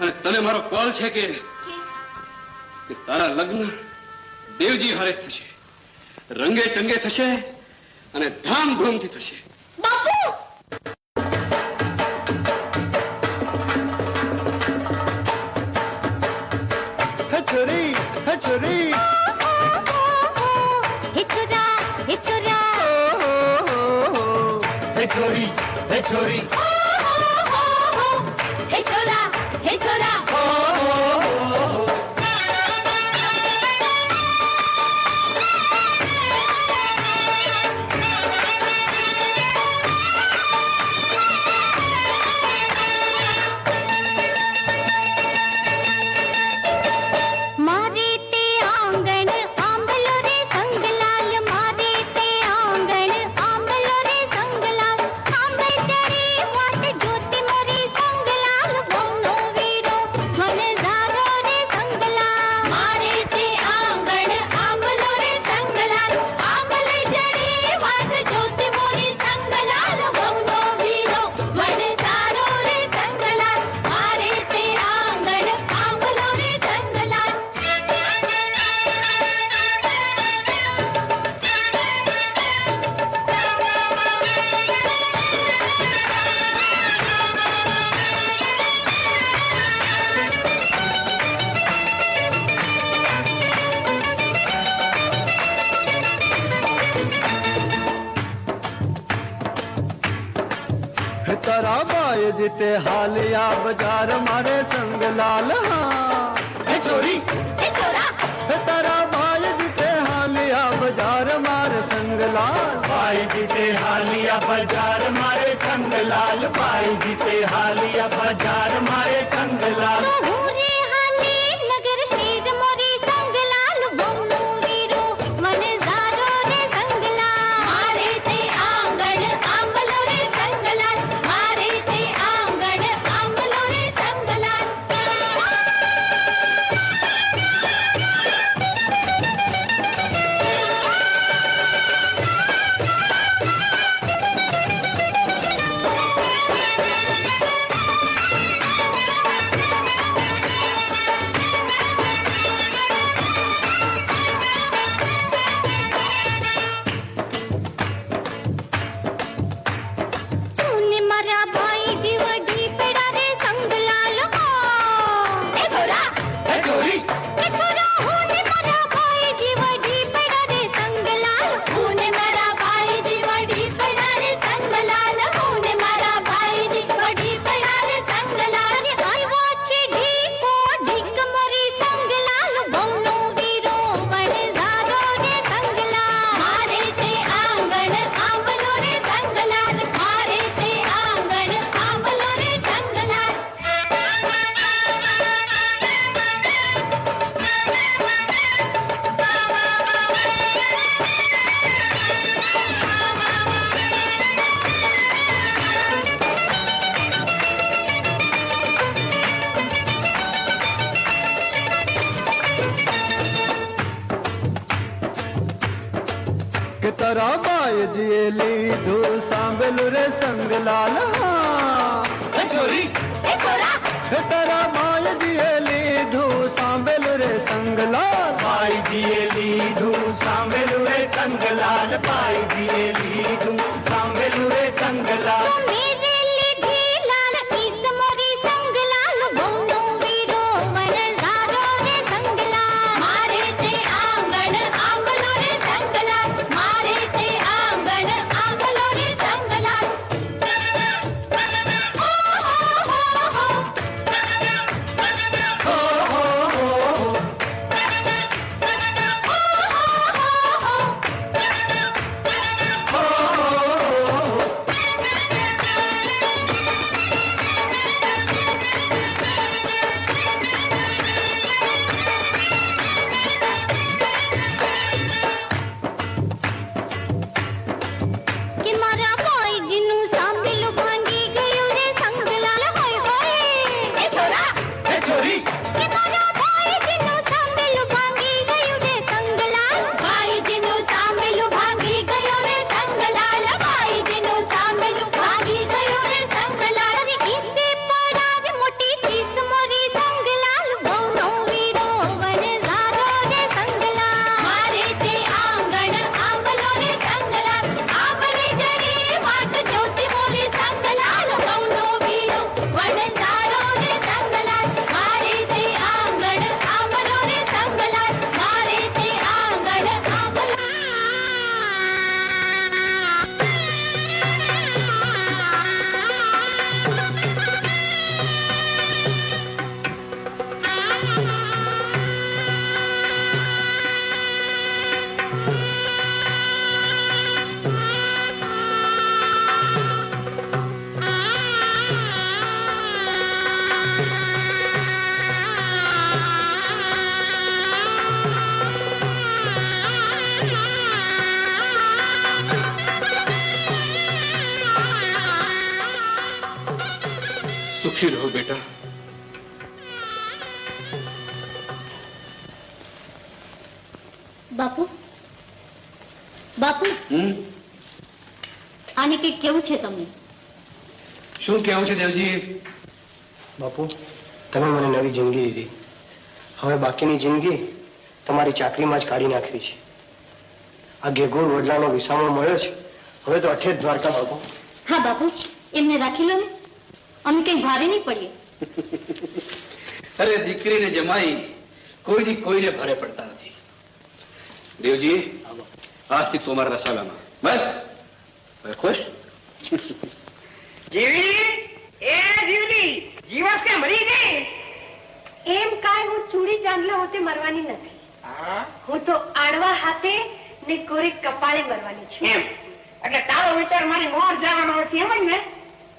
અને તને મારો કોલ છે કે તારા લગ્ન દેવજી હારે થશે. રંગે ચંગે થશે અને ધામધૂમથી થશે. બાપુ! હચરી હચરી હિચરા હિચરા હે છોરી હે છોરી રીતે હાલ્યા બજાર મારે સંગલાલ હા. છોરી તારા ભાઈ જીતે હાલ્યા બજાર મારે સંગલાલ. ભાઈ જીતે હાલ્યા બજાર મારે સંગલાલ. ભાઈ જીતે હાલ્યા બજાર મારે સંગલાલ. એ તારા માય જીએ લીધું, સાંભેલ રે સંગલાલ. ભાઈ જીએ લીધું, સાંભેલ રે સંગલાલ. ભાઈ જીએ લીધું બાપુ? બાપુ? હમ? આને કંઈક કેવું છે તમને? શું કેવું છે દેવજી? બાપુ તમે મને નવી જિંદગી દીધી. હવે બાકીની જિંદગી તમારી ચાકરીમાં જ કાઢી નાખવી છે. આ ઘેગોર વડલાનો વિસામો મળ્યો છે. હવે તો અઠે દ્વારકા બાપુ. હા બાપુ એમને રાખી લો ને. અમે કઈ ભારે નહીં પડીએ. અરે દીકરીને જમાઈ કોઈ દી કોઈને ભારે પડતા નથી. દેવજી આજથી તું અમારા રસાલામાં બસ ખુશ એ જીવડી જીવસ કે મરી ગઈ એમ કાંઈ હું ચૂડી ચાંદલા હોતે મરવાની નથી. હું તો આડવા હાથે ને કોરે કપાળે મરવાની છું. એમ. એટલે તારો વિચાર મારી મોર જવાનો નથી એમ જ ને?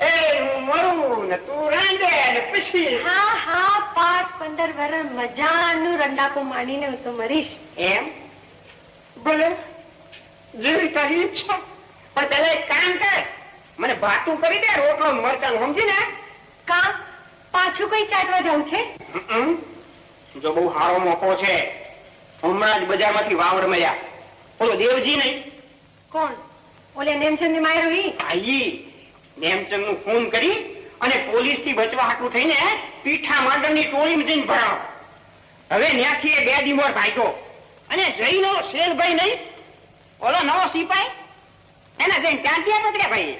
એ હું મરું ને તું રાંધે ને પછી હા હા પાંચ પંદર વર્ષ મજાનું રંડાકો માનીને હું તો મરીશ. એમ? ભલે જેવી તારી ઈચ્છા. પણ પેલા એક કામ કર. મને ભાતું કરી દે રોટલો મરચાં સમજી ને? કા? પાછું કઈ ચાટવા જવું છે? જો બહુ સારો મોકો છે. હમણાં જ બજારમાંથી વાવડ મળ્યા ઓલો દેવજી નહીં? કોણ? ઓલે નેમચંદની માયરો ઈ? આઈ નેમચંદનું ફોન કરી અને પોલીસથી બચવા હાટું થઈને પીઠા માંડળની ટોળી જઈને ભરાવ હવે ત્યાંથી એ બે દીમોર ભાગ્યો. અને જઈનો શેરભાઈ નહીં? ઓલો નવો સિપાઈ? એને જઈને ત્યાં ત્યાં પકડ્યા ભાઈ?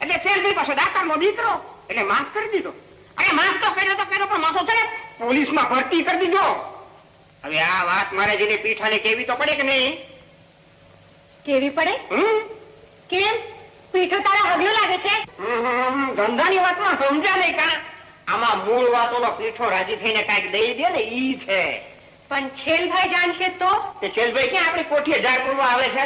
એટલે શેરભાઈ પાછો દાતાનો દીકરો એટલે માફ કરી દીધો. અરે માફ તો કર્યો તો કર્યો પણ માથો થયો પોલીસમાં ભરતી કરી દીધો. હવે આ વાત મારે જેને પીઠાને કેવી તો પડે કે નહીં? કેવી પડે? હમ? કેમ? પીઠો તારા હગલો લાગે છે? ધંધાની વાતમાં સમજ્યા નહીં કા આમાં મૂળ વાતોનો પીઠો રાજી થઈને કાંઈક દઈ દે ને ઈ છે. પણ છેલભાઈ જાણશે તો? કે છેલભાઈ ક્યાં આપણી કોઠીએ ઝાડ કરવા આવે છે?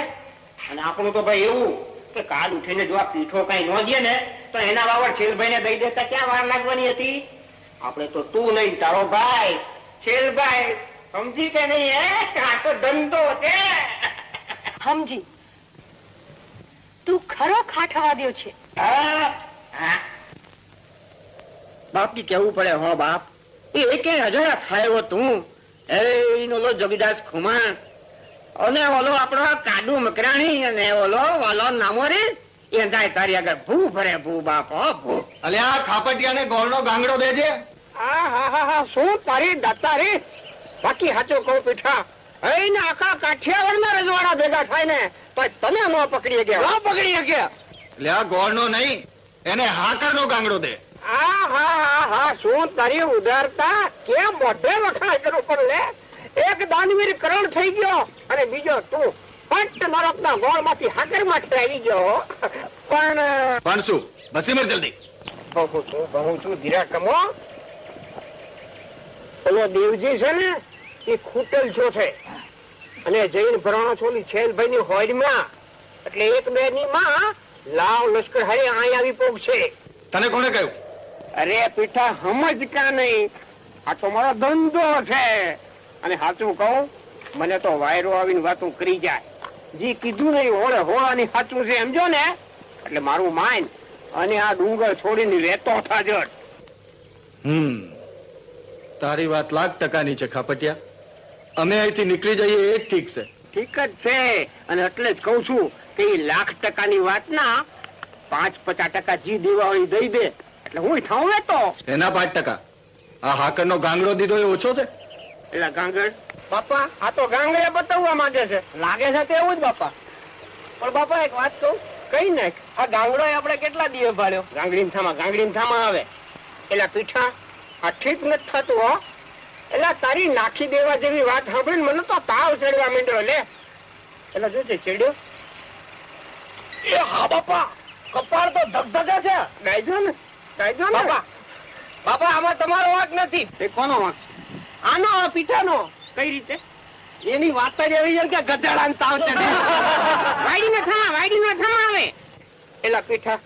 અને આપણું તો ભાઈ એવું કે કાલ ઉઠીને જો આ પીઠો કઈ ન દે ને તો એના બાબત છેલભાઈ ને દઈ દેતા ક્યાં વાર લાગવાની હતી? આપણે તો તું નહીં તારો ભાઈ. છેલભાઈ સમજી કે નહીં હે? આ તો ધંધો છે. સમજી. તું ખરો ખાઠવાદ્યો છે. બાપ હા. કેવું પડે હો બાપ? એ એકે હજાર ખાયો તું એ એનો ઓલો જોગીદાસ અને ઓલો આપણો કાડુ મકરાણી અને ઓલો વાલો નામો રે એ તારી આગળ ભૂ ભરે ભૂ બાપ ભૂ. અલે આ ખાપટિયાને ગોળનો ગાંગડો દેજે હા હા હા હા શું તારી દાતા રે બાકી હાચો કહું પીઠા. એને આખા કાઠિયાવાડના રજવાડા ભેગા થાય ને પછી તને ન પકડી ગયા. ન પકડી ગયા? એટલે આ ગોળનો નહીં એને હાકરનો ગાંગડો દે. હા હા હા હા શું તારી ઉદારતા? કેમ મોઢે વખાણ કરવું પણ લે? એક દાનવીર કરણ થઈ ગયો અને બીજો તું. પટ નરકના ગોળમાંથી હાકરમાંથી આવી ગયો. પણ પણ શું? બસી મર જલ્દી. બહુ છું ધીરા કમો. પેલો દેવજી છે ને એ ખૂટેલ છો છે. અને જૈન ભરણો છો ની છેલભાઈ ની હોડમાં એટલે એક બે ની માં લાવ લશ્કર હારે અહીં આવી પોગ છે તને કોણે કહ્યું? અરે પીઠા સમજ કા નહીં. આ તો મારો ધંધો છે. અને સાચું કહું મને તો વાયરો આવીને વાતું કરી જાય. જે કીધું નહીં હોળે હોળાની સાચું છે સમજો ને? એટલે મારું માન અને આ ડુંગર છોડીને રહેતો થાજો હમ તારી વાત લાખ ટકાની છે ખાપટિયા. અમે અહીંથી નીકળી જઈએ એ જ ઠીક છે. ઠીક જ છે. અને એટલે જ કઉ છું કે એ લાખ ટકાની વાત ના પાંચ પચાસ ટકા જી દિવાળી દઈ દે. એટલે હું થાઉં ને તો એના પાંચ ટકા. આ હાકરનો ગાંગડો દીધો એ ઓછો છે? એટલે ગાંગડ? બાપા આ તો ગાંગડે બતાવવા માંગે છે. લાગે છે તેવું જ બાપા. પણ બાપા એક વાત કહું. કઈ નાખ આ ગાંગડો આપણે કેટલા દિવસ ભાડ્યો ગાંગડી થામા ગાંગડી થામા આવે. એટલે પીઠા આ ઠીક નથી થતું હો. એટલે તારી નાખી દેવા જેવી વાત સાંભળીને મને તો તાવ ચડવા માંડ્યો લે. એટલે જોજે ચડ્યો? એ હા બાપા. કપાળ તો ધગધગે છે. ગાયજો ને? ને? બાપા બાપા આમાં તમારો વાંક નથી. એ કોનો વાંક? આનો આ પીઠાનો. કઈ રીતે? એની વાત જ એવી છે કે ગધેડા તાવ ચડે. વાડી ને થમા વાડી ને થમા આવે. એલા પીઠા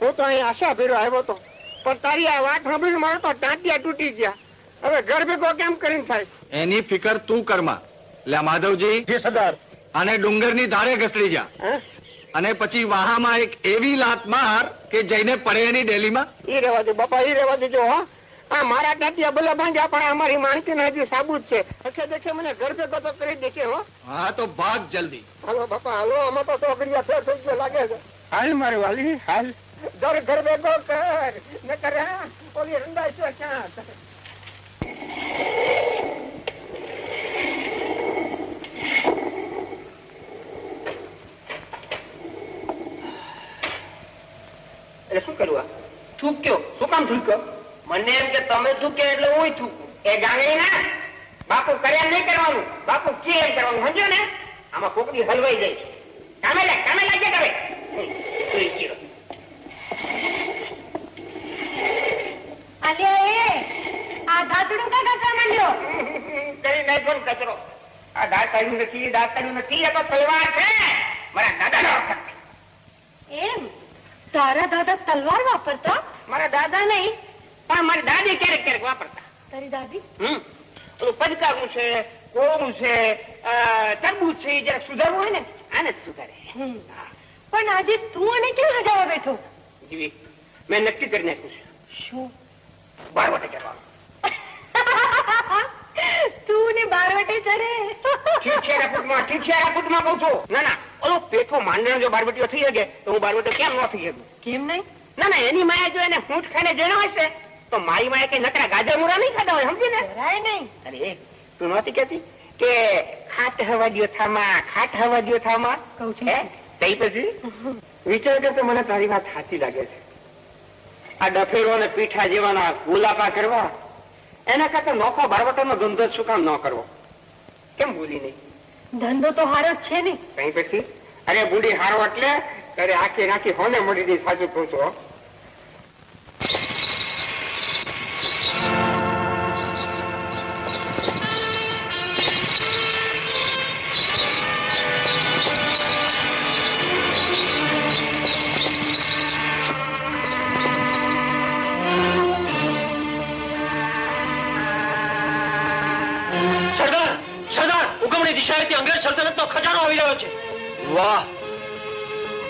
હું તો અહીં આશા ભેરો આવ્યો તો પણ તારી આ વાત સાંભળીને મારો તો ટાંટિયા તૂટી ગયા. હવે ઘર ભેગો કેમ કરીને થાય? એની ફિકર તું કરમાં લે માધવજી. જી સરદાર. આને ડુંગરની ધારે ઘસડી જા? અને પછી વાહામાં એક એવી લાત માર કે જઈને પડે એની ડેલીમાં? એ રેવા દે બાપા એ રેવા દેજો હા. આ મારા ટાટિયા ભલે ભાંગ્યા પણ અમારી માણકી ના હજી સાબુત છે. અચ્છા દેખે મને ઘર ભેગો તો કરી દેશે હો. હા તો ભાગ જલ્દી. હાલો બાપા હાલો આમાં તો ટોકરીયા ફેર થઈ ગયો લાગે છે. હાલ મારી વાલી હાલ. ઘર ઘર ભેગો કર ન કરે હા? ઓલી રંડાઈ છે ક્યાં? એટલે શું કરવું? થૂક્યો. શું કામ થૂક્યો? મને એમ કે તમે થૂક્યા એટલે હું થૂકું. એ ગાંગડી ના બાપુ કર્યા નહીં કરવાનું. બાપુ કે એમ કરવાનું સમજો ને? આમાં કોકડી હલવાઈ જાય કામે લાગ કામે લાગે કરે. અલ્યા આ ધાતડું કા કચરા માંડ્યો? કરી નહીં પણ કચરો. આ દાંત કાઢ્યું નથી દાંત કાઢ્યું નથી એ તો તલવાર છે. મારા દાદા એમ? તારા દાદા તલવાર વાપરતા? મારા દાદા નહીં પણ મારી દાદી ક્યારેક ક્યારેક વાપરતા. તારી દાદી? હમ. ઓલું છે કોળું છે તરબૂચ છે જરા સુધારવું હોય ને આને જ સુધારે. હમ. પણ આજે તું અને કેમ હજાવા બેઠો? જીવી મેં નક્કી કરી નાખ્યું છે. શું? બારવટે કરવાનું ને બારવટે ચડે ઠીક છે ફૂટમાં ઠીક છે ફૂટમાં કહું છું ના ના. ઓલો પેઠો માંડણ જો બારવટીઓ થઈ શકે તો હું બારવટો કેમ ન થઈ શકું? કેમ નહીં? ના ના એની માયા જો એને ફૂટ ખાઈને જેનો હશે તો મારી માયા કઈ નકરા ગાજર મુરા નહીં ખાતા હોય સમજી ને? જરાય નહીં. અરે તું નહોતી કેતી કે ખાટ હવા ગયો થામાં ખાટ હવા ગયો થામાં? કહું છું. તઈ પછી? વિચાર તો મને તારી વાત સાચી લાગે છે. આ ડફેરો અને પીઠા જેવાના ગુલાપા કરવા એના કરતા નોખો બારવટાનો ધંધો શું કામ ન કરવો? કેમ ભૂલી નહીં? ધંધો તો હારો જ છે ને. કઈ પછી? અરે બુડી હારો એટલે અરે આખી નાખી હોને મળી સાચું કહું છું છે. વાહ.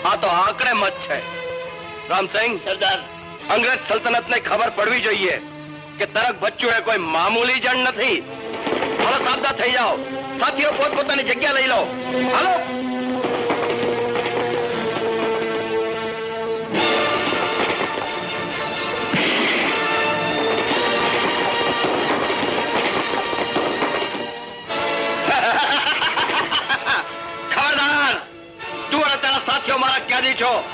આ તો આંકડે મત છે. રામસિંહ સરદાર. અંગ્રેજ સલ્તનત ને ખબર પડવી જોઈએ કે તરક બચ્ચું એ કોઈ મામૂલી જણ નથી. હાલો સાબદા થઈ જાઓ. સાથીઓ પોતપોતાની જગ્યા લઈ લો. હાલો છો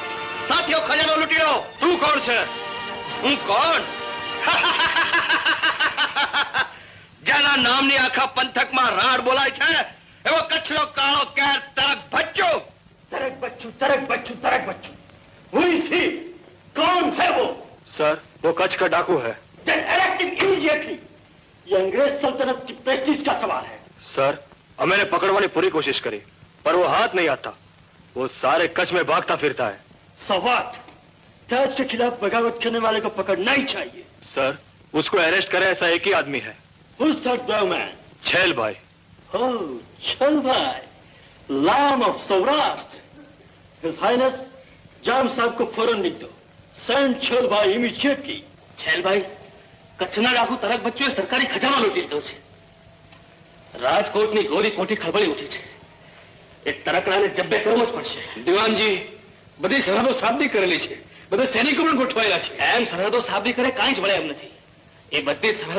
સાથીઓ ખજાનો લૂંટી લો તું કોણ છે હું કોણ જેના નામની આખા પંથકમાં રાડ બોલાય છે એવો કચ્છનો કાળો કેર તરક ભચ્ચો તરક બચ્ચું તરક બચ્ચું તરક બચ્ચું Who is he? कौन है वो सर वो कच्छ का डाकू है Then arrest him immediately. ये अंग्रेज सल्तनत की प्रेस्टीज का सवाल है सर हमने पकड़वाने पूरी कोशिश करी पर वो हाथ नहीं आता وہ سارے کچھ میں بھاگتا پھرتا ہے۔ سوات دہشت کے خلاف بغاوت کرنے والے کو پکڑنا ہی چاہیے۔ سر اس کو اریسٹ کرے ایسا ایک ہی آدمی ہے۔ مین چھیل بھائی۔ ہو چھیل بھائی۔ لام آف سوراشٹ ہز ہائنس جام صاحب کو فوراً لکھ دو۔ سین چھیل بھائی امیشیٹ کی۔ چھیل بھائی કચ્છના લાખો તરક બચ્ચોએ સરકારી ખજાનો લૂંટી લીધો છે રાજકોટની ગોરી કોઠી ખળબળી ઉઠી છે એ તરકડાને જબ્બે કરવો જ પડશે. દિવાનજી બધી સરહદો સાબદી કરેલી છે. બધા સૈનિકો પણ ગોઠવાયેલા છે. એમ સરહદો સાબદી કરે કાંઈ જ વળે એમ નથી. એ બધી સરહદ